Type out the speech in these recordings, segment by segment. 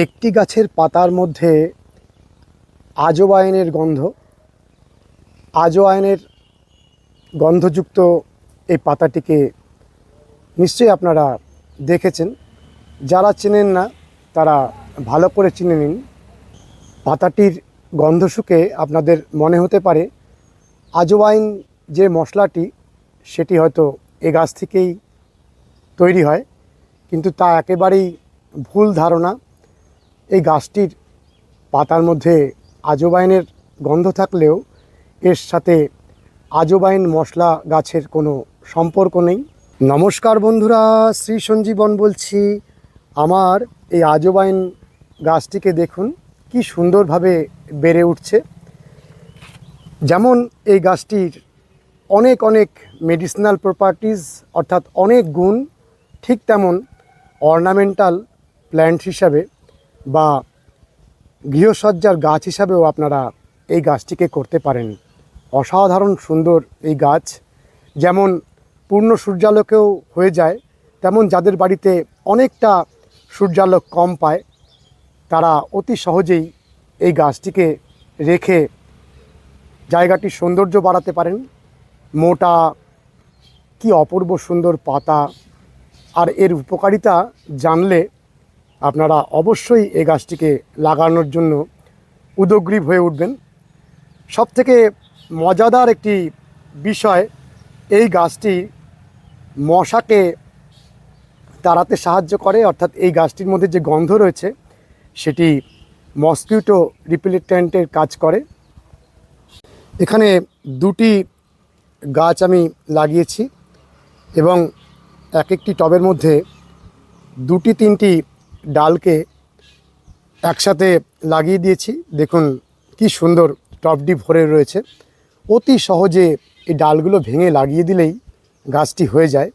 একটি গাছের পাতার মধ্যে আজওয়াইনের গন্ধ আজওয়াইনের গন্ধযুক্ত এই পাতাটিকে নিশ্চয়ই আপনারা দেখেছেন। যারা চেনেন না, তারা ভালো করে চিনে নিন। পাতাটির গন্ধ শুকে আপনাদের মনে হতে পারে আজওয়াইন যে মশলাটি, সেটি হয়তো এ গাছ থেকেই তৈরি হয়, কিন্তু তা একেবারেই ভুল ধারণা। এই গাছটির পাতার মধ্যে আজোবাইনের গন্ধ থাকলেও এর সাথে আজোবাইন মশলা গাছের কোনো সম্পর্ক নেই। নমস্কার বন্ধুরা, শ্রী সঞ্জীবন বলছি। আমার এই আজোবাইন গাছটিকে দেখুন, কি সুন্দরভাবে বেড়ে উঠছে। যেমন এই গাছটির অনেক অনেক মেডিসিনাল প্রপার্টিজ অর্থাৎ অনেক গুণ, ঠিক তেমন অর্নামেন্টাল প্ল্যান্ট হিসাবে বা গৃহসজ্জার গাছ হিসাবেও আপনারা এই গাছটিকে করতে পারেন। অসাধারণ সুন্দর এই গাছ। যেমন পূর্ণ সূর্যালোকেও হয়ে যায়, তেমন যাদের বাড়িতে অনেকটা সূর্যালোক কম পায়, তারা অতি সহজেই এই গাছটিকে রেখে জায়গাটির সৌন্দর্য বাড়াতে পারেন। মোটা, কি অপূর্ব সুন্দর পাতা। আর এর উপকারিতা জানলে আপনারা অবশ্যই এই গাছটিকে লাগানোর জন্য উদগ্রীব হয়ে উঠবেন। সবথেকে মজাদার একটি বিষয় এই গাছটি মশাকে তাড়াতে সাহায্য করে, অর্থাৎ এই গাছটির মধ্যে যে গন্ধ রয়েছে, সেটি মসকিউটো রিপিলেটেন্টের কাজ করে। এখানে দুটি গাছ আমি লাগিয়েছি এবং এক একটি টবের মধ্যে দুটি তিনটি ডালকে একসাথে লাগিয়ে দিয়েছি। দেখুন কি সুন্দর টবটি ভরে রয়েছে। অতি সহজে এই ডালগুলো ভেঙে লাগিয়ে দিলেই গাছটি হয়ে যায়।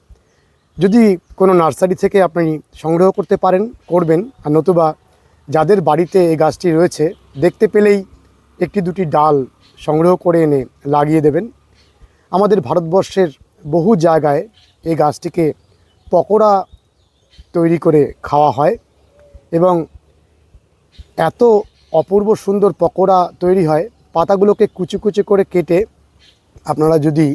যদি কোনো নার্সারি থেকে আপনি সংগ্রহ করতে পারেন, করবেন, আর নতুবা যাদের বাড়িতে এই গাছটি রয়েছে, দেখতে পেলেই একটি দুটি ডাল সংগ্রহ করে এনে লাগিয়ে দেবেন। আমাদের ভারতবর্ষের বহু জায়গায় এই গাছটিকে পকোড়া তৈরি করে খাওয়া হয়। এবং এত অপূর্ব সুন্দর পকোড়া তৈরি হয়, পাতাগুলোকে কুচি কুচি করে কেটে আপনারা যদি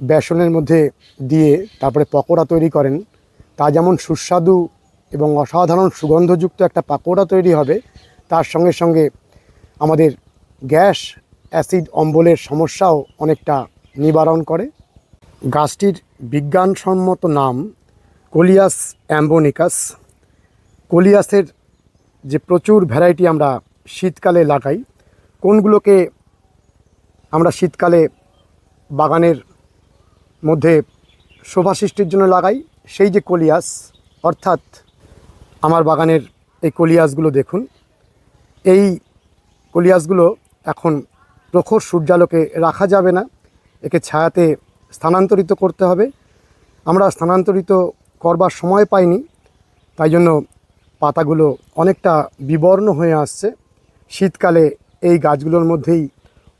বেসনের মধ্যে দিয়ে তারপরে পকোড়া তৈরি করেন, তা যেমন সুস্বাদু এবং অসাধারণ সুগন্ধযুক্ত একটা পাকোড়া তৈরি হবে, তার সঙ্গে সঙ্গে আমাদের গ্যাস অ্যাসিড অম্বলের সমস্যাও অনেকটা নিবারণ করে। গাছটির বিজ্ঞানসম্মত নাম, কোলিয়াস অ্যাম্বোনিকাস। কোলিয়াসের যে প্রচুর ভ্যারাইটি আমরা শীতকালে লাগাই, কোনগুলোকে আমরা শীতকালে বাগানের মধ্যে শোভা সৃষ্টির জন্য লাগাই, সেই যে কলিয়াস, অর্থাৎ আমার বাগানের এই কলিয়াসগুলো দেখুন। এই কলিয়াসগুলো এখন প্রখর সূর্যালোকে রাখা যাবে না, একে ছায়াতে স্থানান্তরিত করতে হবে। আমরা স্থানান্তরিত করবার সময় পাইনি, তাই জন্য পাতাগুলো অনেকটা বিবর্ণ হয়ে আসছে। শীতকালে এই গাছগুলোর মধ্যেই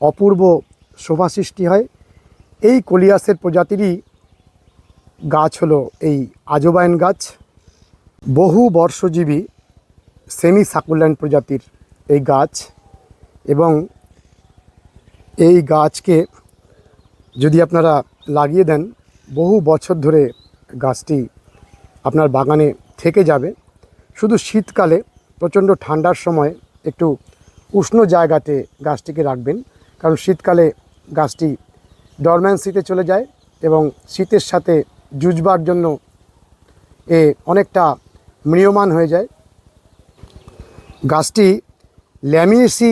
অপূর্ব শোভা সৃষ্টি হয়। এই কলিয়াসের প্রজাতিরই গাছ হলো এই আজোবাইন গাছ। বহু বর্ষজীবী সেমি সাকুল্যান্ড প্রজাতির এই গাছ এবং এই গাছকে যদি আপনারা লাগিয়ে দেন, বহু বছর ধরে গাছটি আপনার বাগানে থেকে যাবে। শুধু শীতকালে প্রচণ্ড ঠান্ডার সময় একটু উষ্ণ জায়গাতে গাছটিকে রাখবেন। কারণ শীতকালে গাছটি ডরম্যান্সিতে চলে যায় এবং শীতের সাথে জুজবার জন্য এ অনেকটা ম্রিয়মান হয়ে যায়। গাছটি ল্যামিয়েসি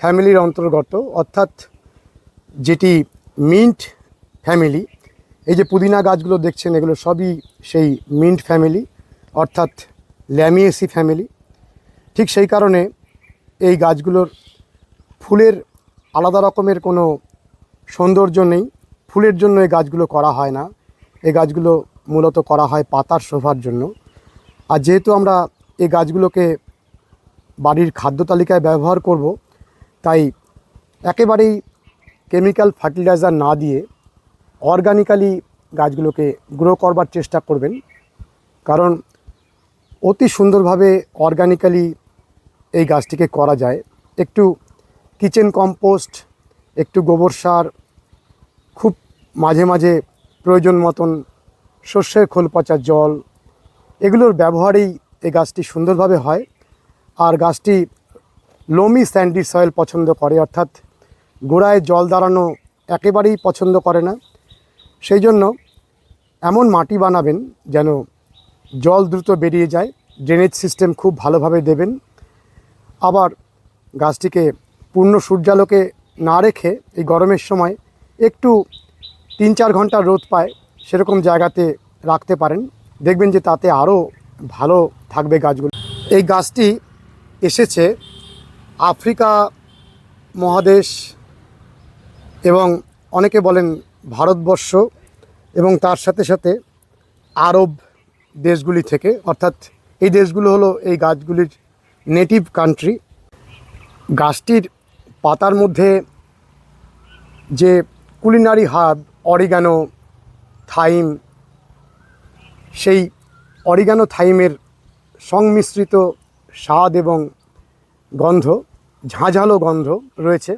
ফ্যামিলির অন্তর্গত, অর্থাৎ যেটি মিন্ট ফ্যামিলি, এই যে পুদিনা গাছগুলো দেখছেন, এগুলো সবই সেই মিন্ট ফ্যামিলি, অর্থাৎ ল্যামিয়েসি ফ্যামিলি। ঠিক সেই কারণে এই গাছগুলোর ফুলের আলাদা রকমের কোনো সৌন্দর্য নেই। ফুলের জন্য এই গাছগুলো করা হয় না। এই গাছগুলো মূলত করা হয় পাতার শোভার জন্য। আর যেহেতু আমরা এই গাছগুলোকে বাড়ির খাদ্য তালিকায় ব্যবহার করব, তাই একেবারেই কেমিক্যাল ফার্টিলাইজার না দিয়ে অর্গানিক্যালি গাছগুলোকে গ্রো করবার চেষ্টা করবেন। কারণ অতি সুন্দরভাবে অর্গানিক্যালি এই গাছটিকে করা যায়। একটু কিচেন কম্পোস্ট একটু গোবর সার, খুব মাঝে মাঝে প্রয়োজন মতন শস্যের খোল পচা জল, এগুলোর ব্যবহারেই এই গাছটি সুন্দরভাবে হয়। আর গাছটি লোমি স্যান্ডি সয়েল পছন্দ করে, অর্থাৎ গোড়ায় জল দাঁড়ানো একেবারেই পছন্দ করে না। সেই জন্য এমন মাটি বানাবেন যেন জল দ্রুত বেরিয়ে যায় ড্রেনেজ সিস্টেম খুব ভালোভাবে দেবেন। আবার গাছটিকে পূর্ণ সূর্যালোকে না রেখে এই গরমের সময় একটু তিন চার ঘণ্টা রোদ পায়, সেরকম জায়গাতে রাখতে পারেন। দেখবেন যে তাতে আরও ভালো থাকবে গাছগুলো। এই গাছটি এসেছে আফ্রিকা মহাদেশ এবং অনেকে বলেন ভারতবর্ষ এবং তার সাথে সাথে আরব দেশগুলি থেকে, অর্থাৎ এই দেশগুলো হলো এই গাছগুলির নেটিভ কান্ট্রি গাছটির পাতার মধ্যে যে কুলিনারি হাব অরিগানো থাইম সেই অরিগানো থাইমের সংমিশ্রিত স্বাদ এবং গন্ধ, ঝাঁঝালো গন্ধ রয়েছে।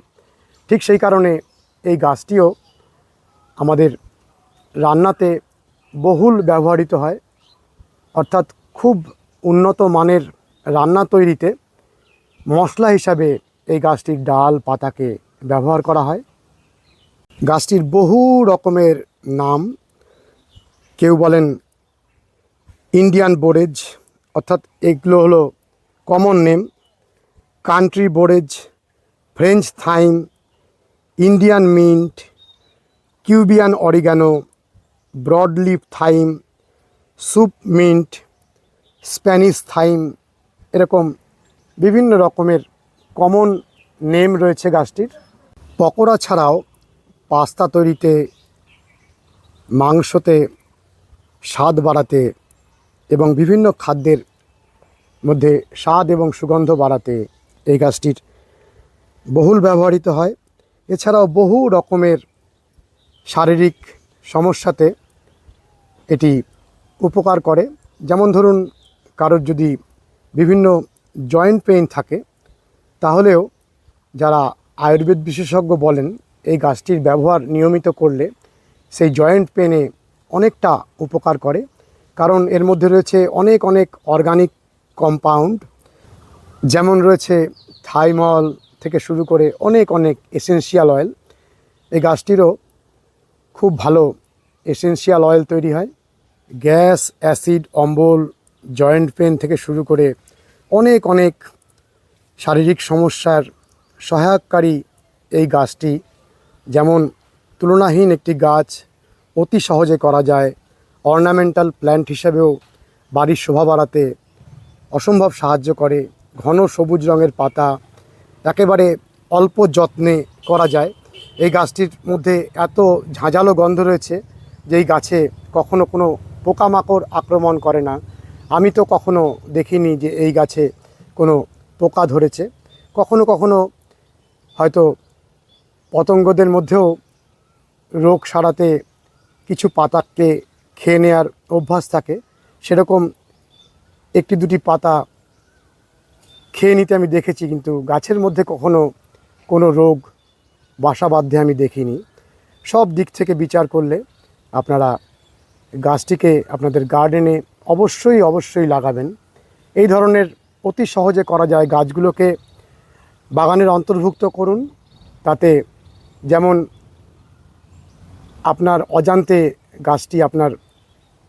ঠিক সেই কারণে এই গাছটিও আমাদের রান্নাতে বহুল ব্যবহৃত হয়। অর্থাৎ খুব উন্নত মানের রান্না তৈরিতে মশলা হিসাবে এই গাছটির ডাল, পাতাকে ব্যবহার করা হয়। গাছটির বহু রকমের নাম, কেউ বলেন ইন্ডিয়ান বোরেজ, অর্থাৎ এগুলো হলো common name, country borage, French thyme, Indian mint, Cuban oregano broadleaf thyme soup mint Spanish thyme এরকম বিভিন্ন রকমের কমন নেম রয়েছে গাছটির। পকোড়া ছাড়াও পাস্তা তৈরিতে, মাংসতে, স্বাদ বাড়াতে এবং বিভিন্ন খাদ্যের মধ্যে স্বাদ এবং সুগন্ধ বাড়াতে এই গাছটির বহুল ব্যবহৃত হয়। এছাড়াও বহু রকমের শারীরিক সমস্যাতে এটি উপকার করে। যেমন ধরুন, কারোর যদি বিভিন্ন জয়েন্ট পেইন থাকে, তাহলেও যারা আয়ুর্বেদ বিশেষজ্ঞ বলেন, এই গাছটির ব্যবহার নিয়মিত করলে সেই জয়েন্ট পেনে অনেকটা উপকার করে। কারণ এর মধ্যে রয়েছে অনেক অনেক অর্গানিক কম্পাউন্ড যেমন রয়েছে থাইমল থেকে শুরু করে অনেক অনেক এসেন্সিয়াল অয়েল এই গাছটিরও খুব ভালো এসেন্সিয়াল অয়েল তৈরি হয়। গ্যাস, অ্যাসিড, অম্বল, জয়েন্ট পেন থেকে শুরু করে অনেক অনেক শারীরিক সমস্যার সহায়ককারী এই গাছটি। যেমন তুলনাহীন একটি গাছ, অতি সহজে করা যায়। অর্নামেন্টাল প্ল্যান্ট হিসেবেও বাড়ির শোভা বাড়াতে অসম্ভব সাহায্য করে। ঘন সবুজ রঙের পাতা একেবারে অল্প যত্নে করা যায়। এই গাছটির মধ্যে এত ঝাঁঝালো গন্ধ রয়েছে যে এই গাছে কখনো কোনো পোকামাকড় আক্রমণ করে না। আমি তো কখনো দেখিনি যে এই গাছে কোনো পোকা ধরেছে। কখনো কখনো হয়তো পতঙ্গদের মধ্যেও রোগ সারাতে কিছু পাতাকে খেয়ে নেওয়ার অভ্যাস থাকে। সেরকম একটি দুটি পাতা খেয়ে নিতে আমি দেখেছি, কিন্তু গাছের মধ্যে কখনো কোনো রোগ বাসা বাঁধতে আমি দেখিনি। সব দিক থেকে বিচার করলে আপনারা গাছটিকে আপনাদের গার্ডেনে অবশ্যই অবশ্যই লাগাবেন। এই ধরনের অতি সহজে করা যায় গাছগুলোকে বাগানের অন্তর্ভুক্ত করুন, তাতে যেমন আপনার অজান্তে গাছটি আপনার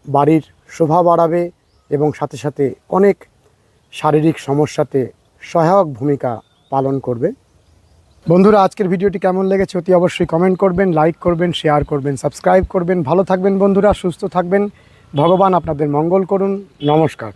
বাড়ির শোভা বাড়াবে এবং সাথে সাথে অনেক শারীরিক সমস্যাতে সহায়ক ভূমিকা পালন করবে। বন্ধুরা, আজকের ভিডিওটি কেমন লেগেছে অতি অবশ্যই কমেন্ট করবেন লাইক করবেন শেয়ার করবেন সাবস্ক্রাইব করবেন। ভালো থাকবেন বন্ধুরা, সুস্থ থাকবেন। ভগবান আপনাদের মঙ্গল করুন। নমস্কার।